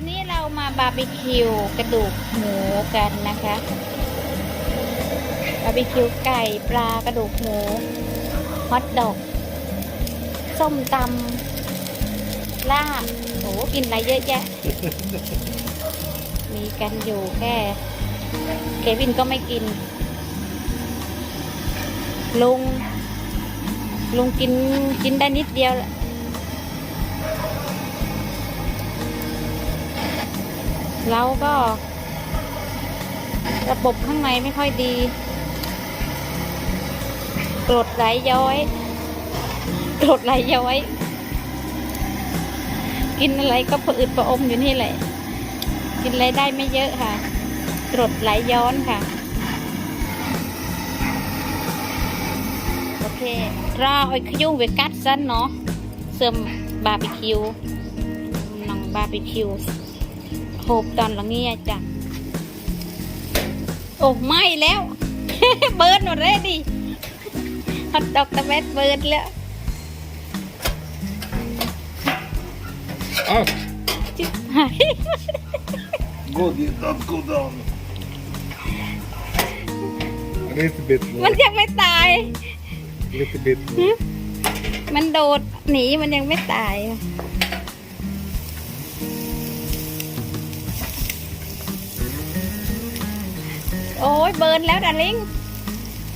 อนนี้เรามาบาร์บีคิวกระดูกหมูกันนะคะ บาร์บีคิวไก่ปลากระดูกหมูฮอทดอก ส้มตำลาบโอ้กินอะไรเยอะแยะ มีกันอยู่แค่ เควินก็ไม่กิน ลุง ลุงกินกินได้นิดเดียวแหละ เราก็ ระบบข้างในไม่ค่อยดีกรดไหลย้อยกรดไหลย้อย กินอะไรก็ผะอืดผะอมอยู่นี่แหละ กินอะไรได้ไม่เยอะค่ะกรดไหลย้อนค่ะ โอเครอไอ้ขยุ่งเวกัดสั้นเนาะเสริมบาร์บีคิวน้องบาร์บีคิว หบตอนหลังเงี้ยจ้ะโอ้ไหม่แล้ว เบิร์นหมดเลยดิฮอตดอกตะเวทเบิร์นแล้ว Up. จิบหาย Go, dear, don't go down. A little bit มัน more. ยังไม่ตาย A little bit more. มันโดดหนีมันยังไม่ตายโอ้ ยเบิร์นแล้วดาริง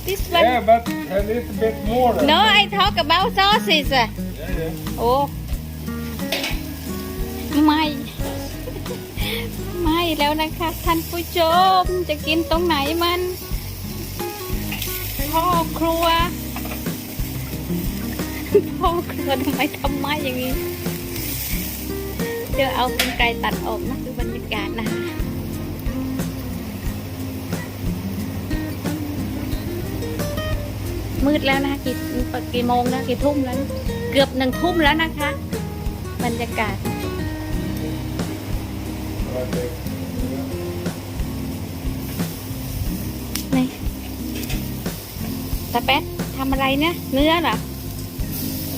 this one Yeah, but a little bit more. no I talk about sauces อะ Yeah, yeah. โอ้ไม่ ไม่แล้วนะคะท่านผู้ชมจะกินตรงไหนมันพ่อครัวพ่อครัวทำไมทำไมอย่างนี้ เดี๋ยวเอาเป็นไกรตัดออกนะดูบรรยากาศนะคะ มืดแล้วนะคะกี่กี่โมงนะกี่ทุ่มแล้ว เกือบหนึ่งทุ่มแล้วนะคะ บรรยากาศ นี่ตาแป๊ดทำอะไรเนี่ยเนื้อเหรอ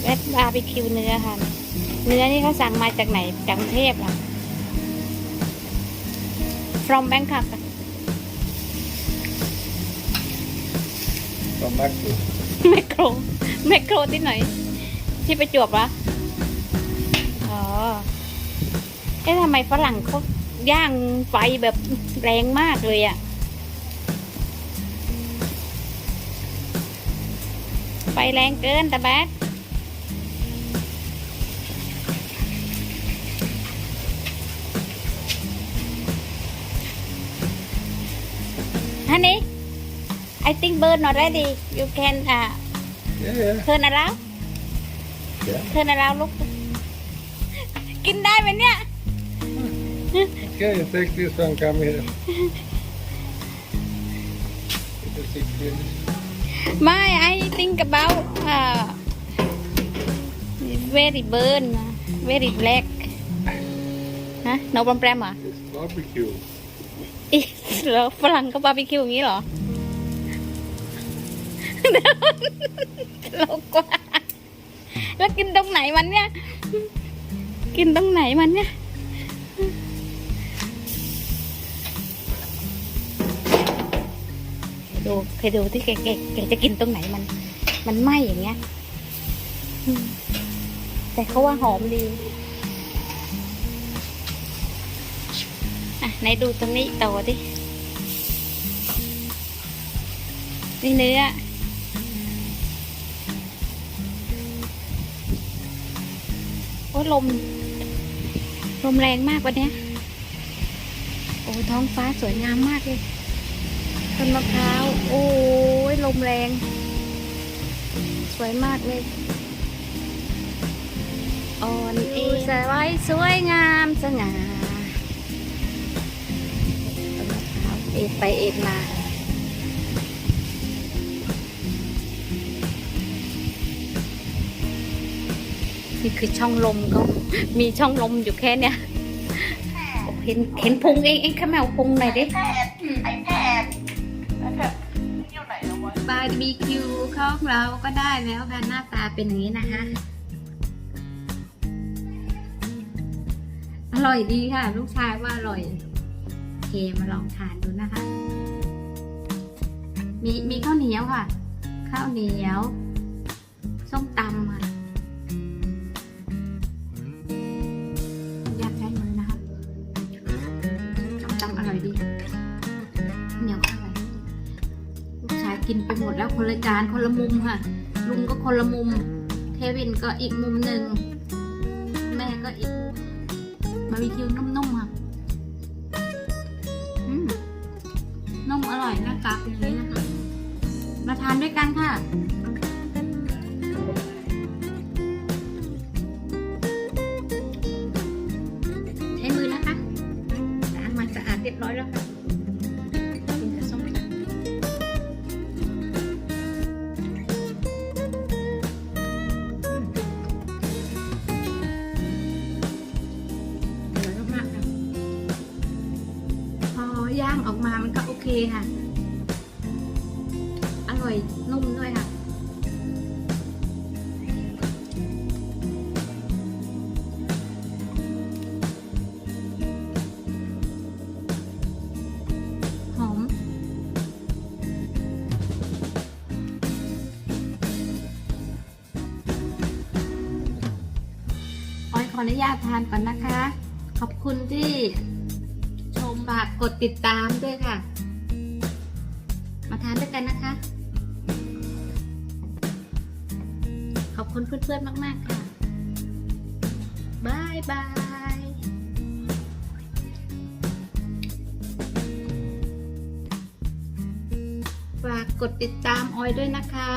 แป๊ดบาร์บีคิวเนื้อค่ะ เนื้อนี่เขาสั่งมาจากไหน จากกรุงเทพเหรอ from Bangkok อะ From Macro. แมคโครแมคโครที่ไหน ที่ไปจวบวะอ๋อ เอ๊ะทำไมฝรั่งเขาย่างไฟแบบแรงมากเลยอะไฟแรงเกินแต่แบดฮันนี่ I think burn already you can uh, Yeah, yeah. turn around Yeah. turn around look กินได้ไหมเนี่ย Okay, take this one, come here. It is six minutes. ไม่ I think about uh, very burn very black ฮะ no problem เหรอ It's barbecue. อีแล้วฝรั่งก็บาร์บีคิวอย่างนี้เหรอ โลกกว่า แล้วกินตรงไหนมันเนี่ย กินตรงไหนมันเนี่ย ดูเคยดูที่แกแกแกจะกินตรงไหนมัน มันไหมอย่างเงี้ย แต่เขาว่าหอมดีอะไหนดูตรงนี้ต่อดินี่เนื้อ ลม ลมแรงมากวันนี้โอ้ท้องฟ้าสวยงามมากเลยต้นมะพร้าว โอ้ยลมแรง สวยมากเลยอ่อนเอสวยสวยงามสง่าต้นมะพร้าวเอ็ดไปเอ็ดมา นี่คือช่องลมเขามีช่องลมอยู่แค่เนี้ยโอ้เห็นเห็นพุงเองเองข้าแมวพุงหน่อยดิไอแพดไอแพดอยู่ไหนแล้ววะบาร์บีคิวของเราก็ได้แล้วค่ะหน้าตาเป็นอย่างนี้นะคะอร่อยดีค่ะ ลูกชายว่าอร่อยโอเคมาลองทานดูนะคะ มีมีข้าวเหนียวค่ะ ข้าวเหนียว ส้มตำค่ะ อยดีข้าวเหนียวก็อร่อยลูกชายกินไปหมดแล้วคนละจานคนละมุมค่ะ ลุงก็คนละมุม เทวินก็อีกมุมหนึ่ง แม่ก็อีกมุมบาร์บีคิวนุ่มๆค่ะนุ่มอร่อยน้าตาเป็นอย่างนี้นะคะ มาทานด้วยกันค่ะ ออกมามันก็โอเคค่ะ อร่อยนุ่มด้วยค่ะหอมออยขออนุญาตทานก่อนนะคะ ขอบคุณที่ ฝากกดติดตามด้วยค่ะ มาทานด้วยกันนะคะ ขอบคุณเพื่อนๆมาก ๆ ค่ะ บายบายฝากกดติดตามออยด้วยนะคะ